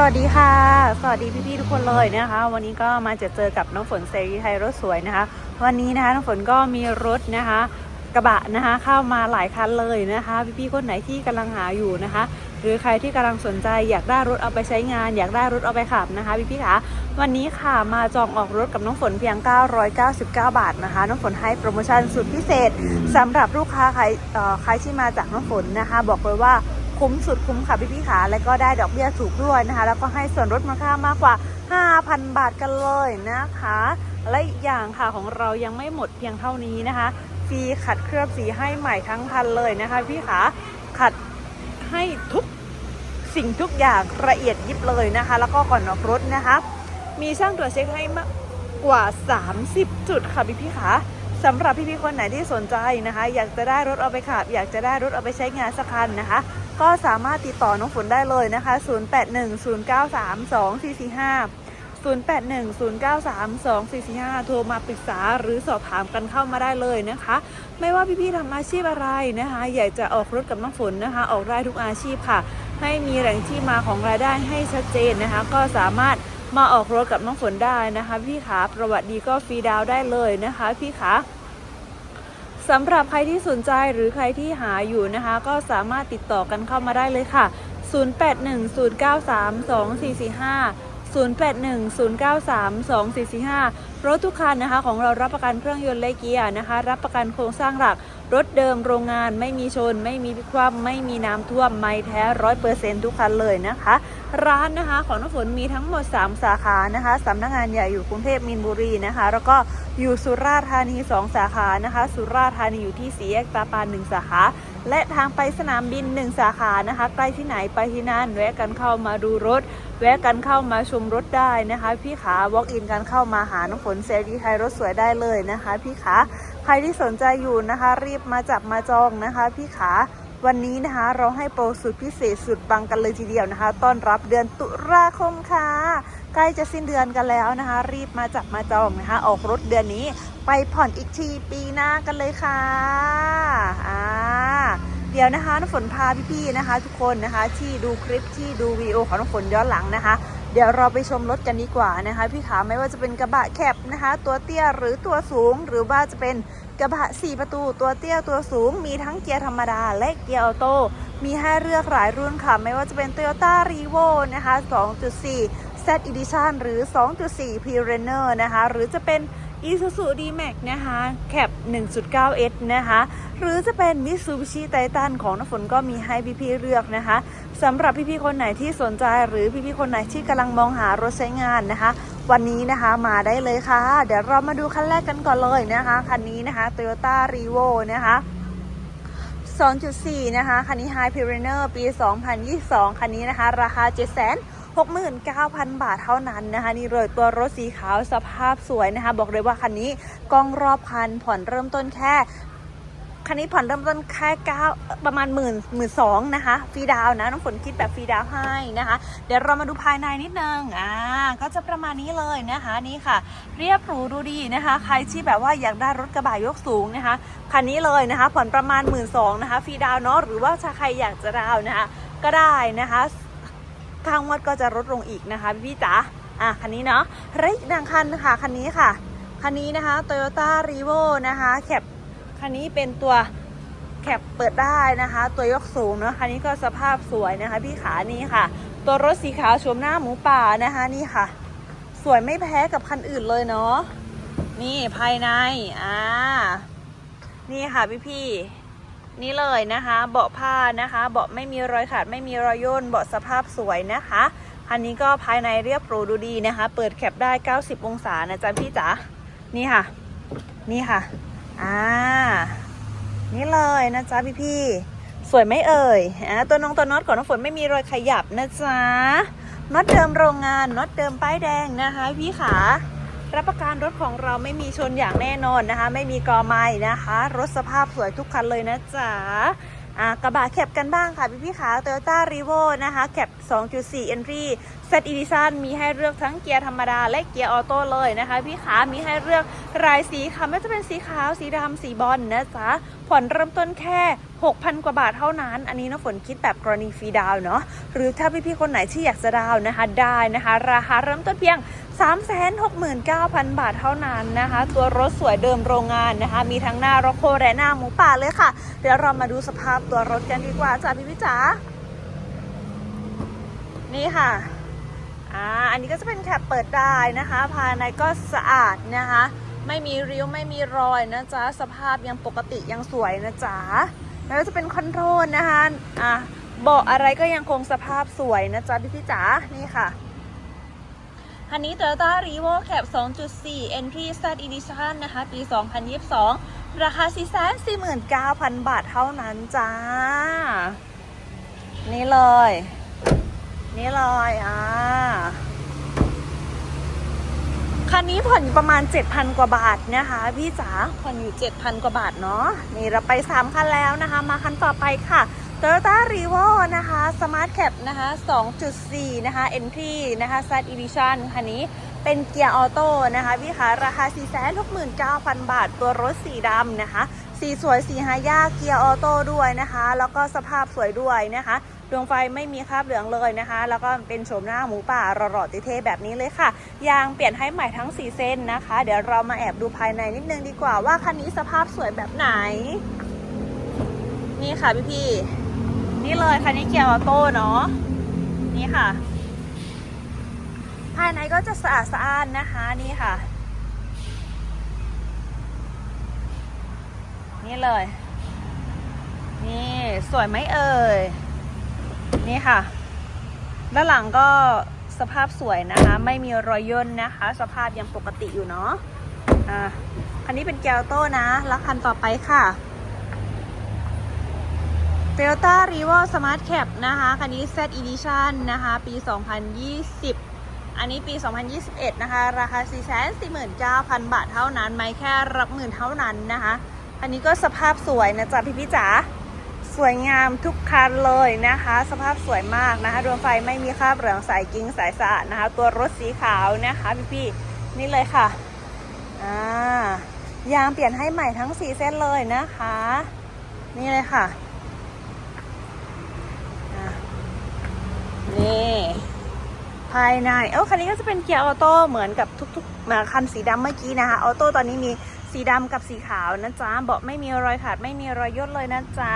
สวัสดีค่ะ สวัสดีพี่ๆทุกคนเลยนะคะ วันนี้ก็มาเจอเจอกับน้องฝนเซรีไทยรถสวยนะคะ วันนี้นะคะน้องฝนก็มีรถนะคะ กระบะนะคะเข้ามาหลายคันเลยนะคะ พี่ๆคนไหนที่กำลังหาอยู่นะคะ หรือใครที่กำลังสนใจอยากได้รถเอาไปใช้งาน อยากได้รถเอาไปขับนะคะ พี่ๆคะวันนี้ค่ะมาจองออกรถกับน้องฝนเพียง 999 บาทนะคะ น้องฝนให้โปรโมชั่นสุดพิเศษสำหรับลูกค้าใครใครที่มาจากน้องฝนนะคะ บอกเลยว่า คุ้มสุดคุ้มค่ะพี่พี่ขาแล้วก็ได้ดอกเบี้ยถูกด้วยนะคะ แล้วก็ให้ส่วนลดมูลค่ามากกว่า 5,000 บาทกันเลยนะคะ และอีกอย่างค่ะของเรายังไม่หมดเพียงเท่านี้นะคะ ฟรีขัดเคลือบสีให้ใหม่ทั้งคันเลยนะคะพี่ขาขัดให้ทุกสิ่งทุกอย่างละเอียดยิบเลยนะคะ แล้วก็ก่อนออกรถนะคะ มีช่างตรวจเช็คให้มากกว่า 30 จุดค่ะพี่พี่ขาสำหรับพี่ๆคนไหนที่สนใจนะคะ อยากจะได้รถเอาไปขับ อยากจะได้รถเอาไปใช้งานสักคันนะคะ ก็สามารถติดต่อน้องฝนได้เลยนะคะ 0810932445 0810932445 โทรมาปรึกษาหรือสอบถามกันเข้ามาได้เลยนะคะ ไม่ว่าพี่ๆทำอาชีพอะไรนะคะ อยากจะออกรถกับน้องฝนนะคะ ออกได้ทุกอาชีพค่ะ ให้มีแหล่งที่มาของรายได้ให้ชัดเจนนะคะ ก็สามารถมาออกรถกับน้องฝนได้นะคะ พี่ขาประวัติดีก็ฟรีดาวได้เลยนะคะ พี่ขา สำหรับใครที่สนใจหรือใครที่หาอยู่นะคะ ก็สามารถติดต่อกันเข้ามาได้เลยค่ะ 0810932445 0810932445 รถทุกคันนะคะ ของเรารับประกันเครื่องยนต์และเกียร์นะคะ รับประกันโครงสร้างหลัก รถเดิมโรงงานไม่มีชน ไม่มีพิคว่ำไม่มีน้ำท่วมไม่แท้ร้อยเปอร์เซ็นทุกคันเลยนะคะ ร้านนะคะของน้ำฝนมีทั้งหมด 3 สาขานะคะสำนักงานใหญ่อยู่กรุงเทพมีนบุรีนะคะ แล้วก็อยู่สุราษฎร์ธานี 2 สาขานะคะ สุราษฎร์ธานีอยู่ที่สีแยกตาปาน1สาขาและทางไปสนามบิน 1 สาขานะคะ ใกล้ที่ไหนไปที่นั่นแวะกันเข้ามาดูรถ แวะกันเข้ามาชมรถได้นะคะ พี่ขา walk in กันเข้ามาหาน้องฝนเซรีไทยรถสวยได้เลยนะคะ พี่ขา ครที่สนใจอยู่นะคะ รีบมาจับมาจองนะคะ พี่ขาวันนี้นะคะเราให้โปรสุดพิเศษสุดปังกันเลยทีเดียวนะคะ ต้อนรับเดือนตุลาคมค่ะ ใกล้จะสิ้นเดือนกันแล้วนะคะ รีบมาจับมาจองนะคะ ออกรถเดือนนี้ไปผ่อนอีกทีปีหน้ากันเลยค่ะอ่าเดี๋ยวนะคะน้ำฝนพาพี่ๆนะคะ ทุกคนนะคะ ที่ดูคลิปที่ดูวีดีโอของน้ำฝนย้อนหลังนะคะ เดี๋ยวเราไปชมรถกันดีกว่านะคะ พี่ขาไม่ว่าจะเป็นกระบะแคบนะคะ ตัวเตี้ยหรือตัวสูง หรือว่าจะเป็นกระบะ 4 ประตู ตัวเตี้ยตัวสูง มีทั้งเกียร์ธรรมดา และเกียร์ออโต้มีให้เลือกหลายรุ่นค่ะ ไม่ว่าจะเป็น Toyota r e v o นะคะ 2.4 Z Edition หรือ 2.4 p r e n e r นะคะ หรือจะเป็น Isuzu D-Max นะคะแคป 1.9S นะคะ หรือจะเป็น Mitsubishi Titan ของน้ำฝนก็มีให้พี่ๆเลือกนะคะ สำหรับพี่ๆคนไหนที่สนใจหรือพี่ๆคนไหนที่กำลังมองหารถใช้งานนะคะ วันนี้นะคะมาได้เลยค่ะ เดี๋ยวเรามาดูคันแรกกันก่อนเลยนะคะคันนี้นะคะ Toyota r e v o นะคะ2.4 นะคะ คันนี้ High p i r e n e r ปี 2022 คันนี้นะคะ ราคา 7 69,000 บาทเท่านั้นนะคะ นี่เลยตัวรถสีขาวสภาพสวยนะคะ บอกเลยว่าคันนี้กล้องรอบคันผ่อนเริ่มต้นแค่ คันนี้ผ่อนเริ่มต้นแค่เก้าประมาณหมื่นหมื่นสองนะคะฟรีดาวนะน้องฝนคิดแบบฟรีดาวให้นะคะ เดี๋ยวเรามาดูภายในนิดนึงอ่าก็จะประมาณนี้เลยนะคะนี่ค่ะ เรียบหรูดูดีนะคะ ใครที่แบบว่าอยากได้รถกระบะยกสูงนะคะคันนี้เลยนะคะ ผ่อนประมาณหมื่นสองนะคะฟรีดาวเนาะหรือว่าถ้าใครอยากจะดาวนะคะ ก็ได้นะคะคางวดก็จะลดลงอีกนะคะพี่จ๋าอะคันนี้เนาะเรียดังคันค่ะคันนี้ค่ะคันนี้นะคะ Toyota r e v o นะคะแคป คันนี้เป็นตัวแคปเปิดได้นะคะ ตัวยกสูงเนอะคันนี้ก็สภาพสวยนะคะ พี่ขานี่ค่ะ ตัวรถสีขาวชมหน้าหมูป่านะคะนี่ค่ะ สวยไม่แพ้กับคันอื่นเลยเนาะนี่ภายในอ่านี่ค่ะพี่พี่นี่เลยนะคะ เบาะผ้านะคะ เบาะไม่มีรอยขาดไม่มีรอยย่นเบาะสภาพสวยนะคะคันนี้ก็ภายในเรียบหรูดูดีนะคะ เปิดแคปได้ 90 องศานะจ๊ะพี่จ๋านี่ค่ะ นี่ค่ะ อ่า นี่เลยนะจ๊ะพี่พี่สวยไม่เอ่ยอ่าตัวน้องตัวน็อตของน้องฝนไม่มีรอยขยับนะจ๊ะน็อตเดิมโรงงานน็อตเดิมป้ายแดงนะคะพี่ขารับประกันรถของเราไม่มีชนอย่างแน่นอนนะคะ ไม่มีกอไม้นะคะ รถสภาพสวยทุกคันเลยนะจ๊ะ อ่ากระบะแคปกันบ้างค่ะพี่พี่ๆขาโตโยต้ารีโวนะคะแคป2.4 Entry Z Edition มีให้เลือกทั้งเกียร์ธรรมดาและเกียร์ออโต้เลยนะคะ พี่ขามีให้เลือกรายสีค่ะไม่ว่าจะเป็นสีขาวสีดำสีบอลนะจ๊ะผ่อนเริ่มต้นแค่ 6,000 กว่าบาทเท่านั้น อันนี้น้ำฝนคิดแบบกรณีฟรีดาวเนาะหรือถ้าพี่ๆคนไหนที่อยากจะดาวนะคะได้นะคะ ราคาเริ่มต้นเพียง 369,000 บาทเท่านั้นนะคะ ตัวรถสวยเดิมโรงงานนะคะ มีทั้งหน้ารถโคและหน้าหมูป่าเลยค่ะ เดี๋ยวเรามาดูสภาพตัวรถกันดีกว่าจ้าพี่พี่จ๋านี่ค่ะอ่าอันนี้ก็จะเป็นแคปเปิดได้นะคะ ภายในก็สะอาดนะคะ ไม่มีริ้วไม่มีรอยนะจ๊ะ สภาพยังปกติยังสวยนะจ๊ะ แล้วจะเป็นคอนโทรลนะคะอะเบาะอะไรก็ยังคงสภาพสวยนะจ๊ะพี่จ๋านี่ค่ะคันนี้ Toyota r e v o Cap 2.4 Entry Z Edition นะคะ ปี 2022 ราคา 449,000 บาทเท่านั้นจ้า นี่เลย นี่เลยอ่า คันนี้ผ่อนอยู่ประมาณ 7,000 กว่าบาทนะคะพี่จ๋าผ่อนอยู่ 7,000 กว่าบาทเนาะนี่เราไป 3 คันแล้วนะคะ มาคันต่อไปค่ะ Toyota r e v o นะคะ Smart Cap นะคะ 2.4 นะคะ Entry นะคะ Z Edition คันนี้เป็นเกียร์ออโต้นะคะพี่คะราคา 469,000 บาท ตัวรถสีดำนะคะ สีสวยสีหายากเกียร์ออโต้ด้วยนะคะ แล้วก็สภาพสวยด้วยนะคะ ดวงไฟไม่มีคราบเหลืองเลยนะคะ แล้วก็เป็นโฉมหน้าหมูป่าหล่อๆเท่ๆแบบนี้เลยค่ะ ยางเปลี่ยนให้ใหม่ทั้ง 4 เส้นนะคะ เดี๋ยวเรามาแอบดูภายในนิดนึงดีกว่าว่าคันนี้สภาพสวยแบบไหน นี่ค่ะพี่ๆนี่เลยคันนี้เกียร์ออโต้เนาะนี่ค่ะ ภายในก็จะสะอาดสะอ้านนะคะนี่ค่ะ นี่เลย นี่สวยไหมเอ่ย นี่ค่ะ ด้านหลังก็สภาพสวยนะคะ ไม่มีรอยย่นนะคะ สภาพยังปกติอยู่เนาะอะคันนี้เป็นแกวโต้นะ แล้วคันต่อไปค่ะ Toyota r e v o Smart Cap นะคะ คันนี้ Z Edition นะคะ ปี 2020 อันนี้ปี 2021 นะคะ ราคา 449,000 บาทเท่านั้น ไม่แค่รับหมื่นเท่านั้นนะคะ อันนี้ก็สภาพสวยนะจ๊ะพี่พี่จ๋า สวยงามทุกคันเลยนะคะ สภาพสวยมากนะคะดวงไฟไม่มีคราบเหลืองสายกิ้งสายสะอาดนะคะ ตัวรถสีขาวนะคะพี่พี่ๆนี่เลยค่ะอ่ายางเปลี่ยนให้ใหม่ทั้ง4เส้นเลยนะคะ นี่เลยค่ะนี่ภายในเอ้คันนี้ก็จะเป็นเกียร์ออโต้เหมือนกับทุกๆมือนคันสีดำเมื่อกี้นะคะออโต้ตอนนี้มีสีดำกับสีขาวนะจ๊ะเบาะไม่มีรอยขาดไม่มีรอยย่นเลยนะจ๊ะ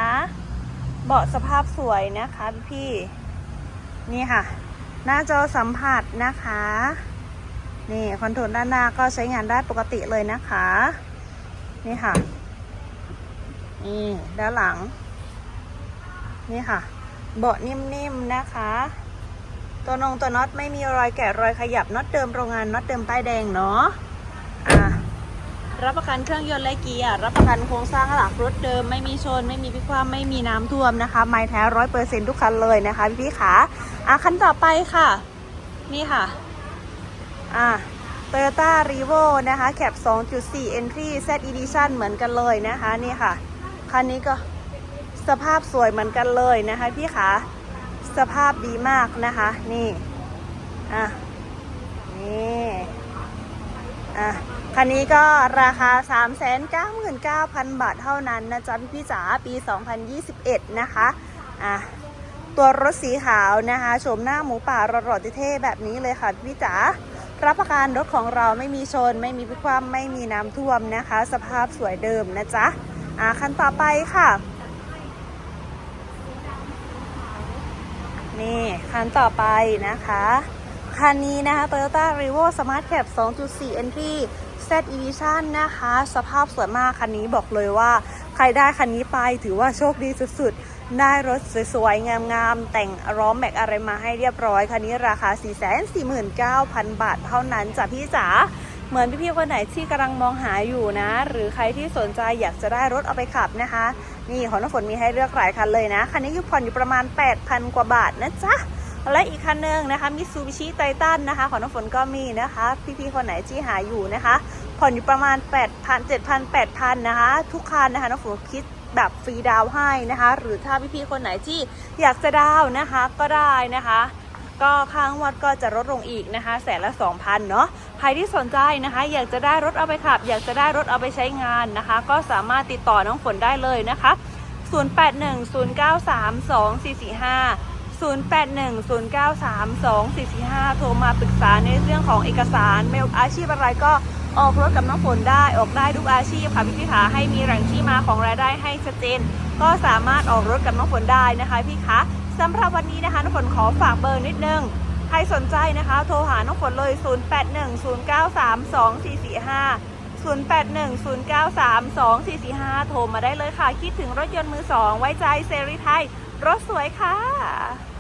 เบาะสภาพสวยนะคะพี่ นี่ค่ะ หน้าจอสัมผัสนะคะ นี่คอนโทรลด้านหน้าก็ใช้งานได้ปกติเลยนะคะ นี่ค่ะ นี่ด้านหลัง นี่ค่ะ เบาะนิ่มๆนะคะตัวนงตัวน็อตไม่มีรอยแกะรอยขยับน็อตเดิมโรงงานน็อตเดิมป้ายแดงเนาะ รับประกันเครื่องยนต์และเกียร์ รับประกันโครงสร้างหลักรถเดิม ไม่มีชน ไม่มีพิความไม่มีน้ำท่วมนะคะ ไม้แท้ร้อยเปอร์เซ็นทุกคันเลยนะคะพี่ๆขาอะคันต่อไปค่ะ นี่ค่ะ อะ Toyota r e v o นะคะแคป2.4 Entry Z Edition เหมือนกันเลยนะคะ นี่ค่ะ คันนี้ก็สภาพสวยเหมือนกันเลยนะคะพี่ขาสภาพดีมากนะคะ นี่ อะ นี่ อะ คันนี้ก็ราคา 399,000 บาทเท่านั้นนะจ๊ะพี่พี่จ๋าปี 2021 นะคะอะตัวรถสีขาวนะคะโฉมหน้าหมูป่าหล่อๆเท่ๆแบบนี้เลยค่ะพี่จ๋ารับประกันรถของเราไม่มีชน ไม่มีพิความไม่มีน้ำท่วมนะคะ สภาพสวยเดิมนะจ๊ะอะคันต่อไปค่ะ นี่คันต่อไปนะคะ คันนี้นะคะ Toyota r e v o Smart Cap 2.4 Entry Z Edition นะคะ สภาพสวยมากคันนี้บอกเลยว่า ใครได้คันนี้ไปถือว่าโชคดีสุดๆ ได้รถสวยๆ งามๆ แต่งร้อมแม็กอะไรมาให้เรียบร้อย คันนี้ราคา 449,000 บาทเท่านั้นจ้ะพี่จ๋าเหมือนพี่ๆคนไหนที่กำลังมองหาอยู่นะ หรือใครที่สนใจอยากจะได้รถเอาไปขับนะคะ นี่ของน้ำฝนมีให้เลือกหลายคันเลยนะ คันนี้อยู่ผ่อนอยู่ประมาณ 8,000 กว่าบาทนะจ๊ะและอีกคันหนึ่งนะคะมิซูบิชิไททันนะคะ ของน้ำฝนก็มีนะคะ พี่ๆคนไหนที่หาอยู่นะคะ ผ่อนอยู่ประมาณ 8,000 7,000 8,000นะคะ ทุกคันนะคะน้ำฝนคิดแบบฟรีดาวให้นะคะ หรือถ้าพี่ๆคนไหนที่อยากจะดาวนะคะก็ได้นะคะ ก็ค้างวัดก็จะลดลงอีกนะคะแสนละ 2,000 เนาะใครที่สนใจนะคะ อยากจะได้รถเอาไปขับ อยากจะได้รถเอาไปใช้งานนะคะ ก็สามารถติดต่อน้องฝนได้เลยนะคะ 0810932445 โทรมาปรึกษาในเรื่องของเอกสารไม่อาชีพอะไรก็ออกรถกับน้องฝนได้ออกได้ทุกอาชีพค่ะพี่พี่ขาให้มีแหล่งที่มาของรายได้ให้ชัดเจน ก็สามารถออกรถกับน้องฝนได้นะคะ พี่คะสำหรับวันนี้นะคะน้องฝนขอฝากเบอร์นิดนึงใครสนใจนะคะ โทรหาน้องฝนเลย 0810932445 0810932445 โทรมาได้เลยค่ะ คิดถึงรถยนต์มือสองไว้ใจเซรีไทย รถสวยค่ะ